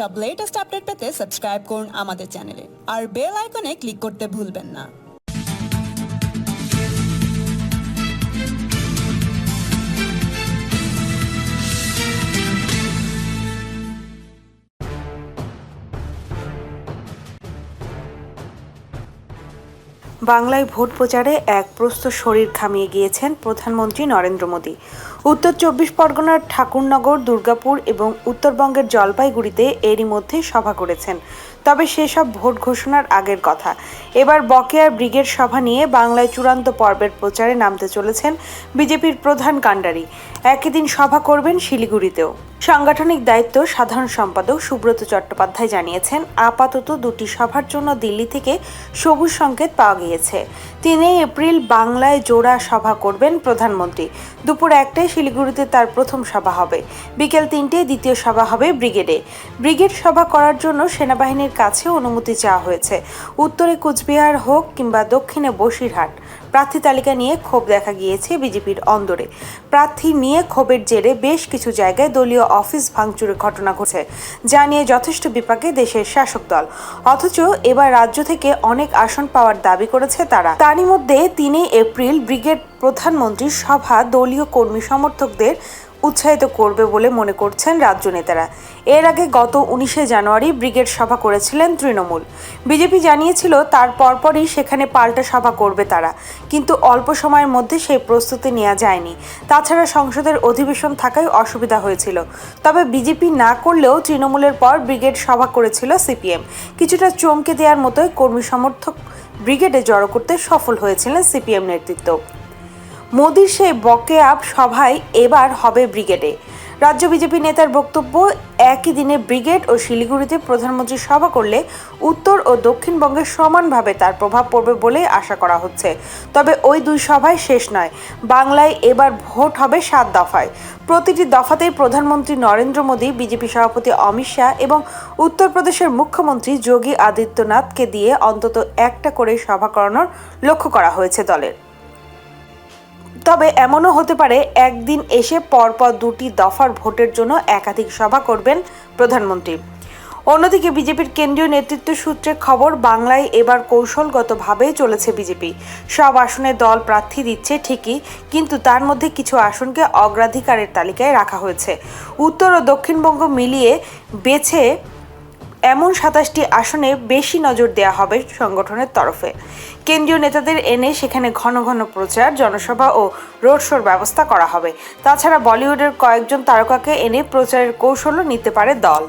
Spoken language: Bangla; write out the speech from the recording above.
সব লেটেস্ট আপডেট পেতে সাবস্ক্রাইব করুন আমাদের চ্যানেলে আর বেল আইকনে ক্লিক করতে ভুলবেন না। বাংলায় ভোট প্রচারে এক প্রস্তুত শরীর খামিয়ে গিয়েছেন প্রধানমন্ত্রী নরেন্দ্র মোদী। উত্তর চব্বিশ পরগনার ঠাকুরনগর, দুর্গাপুর এবং উত্তরবঙ্গের জলপাইগুড়িতে এরই মধ্যে সভা করেছেন। তবে সেসব ভোট ঘোষণার আগের কথা। এবার বকেয়ার ব্রিগেড সভা নিয়ে বাংলায় চূড়ান্ত পর্বের প্রচারে নামতে চলেছেন বিজেপির প্রধান কাণ্ডারি। একই দিন সভা করবেন শিলিগুড়িতেও। সাংগঠনিক দায়িত্ব সাধারণ সম্পাদক সুব্রত চট্টোপাধ্যায় জানিয়েছেন, আপাতত দুটি সভার জন্য দিল্লি থেকে সবুজ সংকেত পাওয়া গিয়েছে। তিন এপ্রিল বাংলায় জোড়া সভা করবেন প্রধানমন্ত্রী। দুপুর একটায় শিলিগুড়িতে তার প্রথম সভা হবে। বিকেল তিনটে দ্বিতীয় সভা হবে ব্রিগেডে। ব্রিগেড সভা করার জন্য সেনাবাহিনীর কাছে অনুমতি চাওয়া হয়েছে। উত্তরে কুচবিহার হোক কিংবা দক্ষিণে বসিরহাট, প্রার্থী তালিকা নিয়ে ক্ষোভ দেখা গিয়েছে বিজেপির অন্দরে। প্রার্থী নিয়ে ক্ষোভের জেরে বেশ কিছু জায়গায় দলীয় অফিস ভাঙচুরের ঘটনা ঘটছে, যা নিয়ে যথেষ্ট বিপাকে দেশের শাসক দল। অথচ এবার রাজ্য থেকে অনেক আসন পাওয়ার দাবি করেছে তারা। তারই মধ্যে তিনই এপ্রিল ব্রিগেড প্রধানমন্ত্রীর সভা দলীয় কর্মী সমর্থকদের উৎসাহিত করবে বলে মনে করছেন রাজ্য নেতারা। এর আগে গত উনিশে জানুয়ারি ব্রিগেড সভা করেছিলেন তৃণমূল। বিজেপি জানিয়েছিল, তার পরপরই সেখানে পাল্টা সভা করবে তারা। কিন্তু অল্প সময়ের মধ্যে সেই প্রস্তুতি নেওয়া যায়নি। তাছাড়া সংসদের অধিবেশন থাকায় অসুবিধা হয়েছিল। তবে বিজেপি না করলেও তৃণমূলের পর ব্রিগেড সভা করেছিল সিপিএম। কিছুটা চমকে দেওয়ার মতোই কর্মী সমর্থক ব্রিগেডে জড়ো করতে সফল হয়েছিলেন সিপিএম নেতৃত্ব। মোদির সেই বকেয়া সভায় এবার হবে ব্রিগেডে। রাজ্য বিজেপি নেতার বক্তব্য, একই দিনে ব্রিগেড ও শিলিগুড়িতে প্রধানমন্ত্রী সভা করলে উত্তর ও দক্ষিণবঙ্গে সমানভাবে তার প্রভাব পড়বে বলেই আশা করা হচ্ছে। তবে ওই দুই সভায় শেষ নয়, বাংলায় এবার ভোট হবে সাত দফায়। প্রতিটি দফাতেই প্রধানমন্ত্রী নরেন্দ্র মোদী, বিজেপি সভাপতি অমিত শাহ এবং উত্তরপ্রদেশের মুখ্যমন্ত্রী যোগী আদিত্যনাথকে দিয়ে অন্তত একটা করে সভা করানোর লক্ষ্য করা হয়েছে দলের। তবে এমনও হতে পারে, একদিন এসে পরপর দুটি দফার ভোটের জন্য একাধিক সভা করবেন প্রধানমন্ত্রী। অন্যদিকে বিজেপির কেন্দ্রীয় নেতৃত্ব সূত্রে খবর, বাংলায় এবার কৌশলগতভাবে চলেছে বিজেপি। সব আসনে দল প্রার্থী দিচ্ছে ঠিকই, কিন্তু তার মধ্যে কিছু আসনকে অগ্রাধিকারের তালিকায় রাখা হয়েছে। উত্তর ও দক্ষিণবঙ্গ মিলিয়ে বেছে এমন সাতাশটি আসনে বেশি নজর দেওয়া হবে সংগঠনের তরফে। কেন্দ্রীয় নেতাদের এনে সেখানে ঘন ঘন প্রচার, জনসভা ও রোড শোর ব্যবস্থা করা হবে। তাছাড়া বলিউডের কয়েকজন তারকাকে এনে প্রচারের কৌশলও নিতে পারে দল।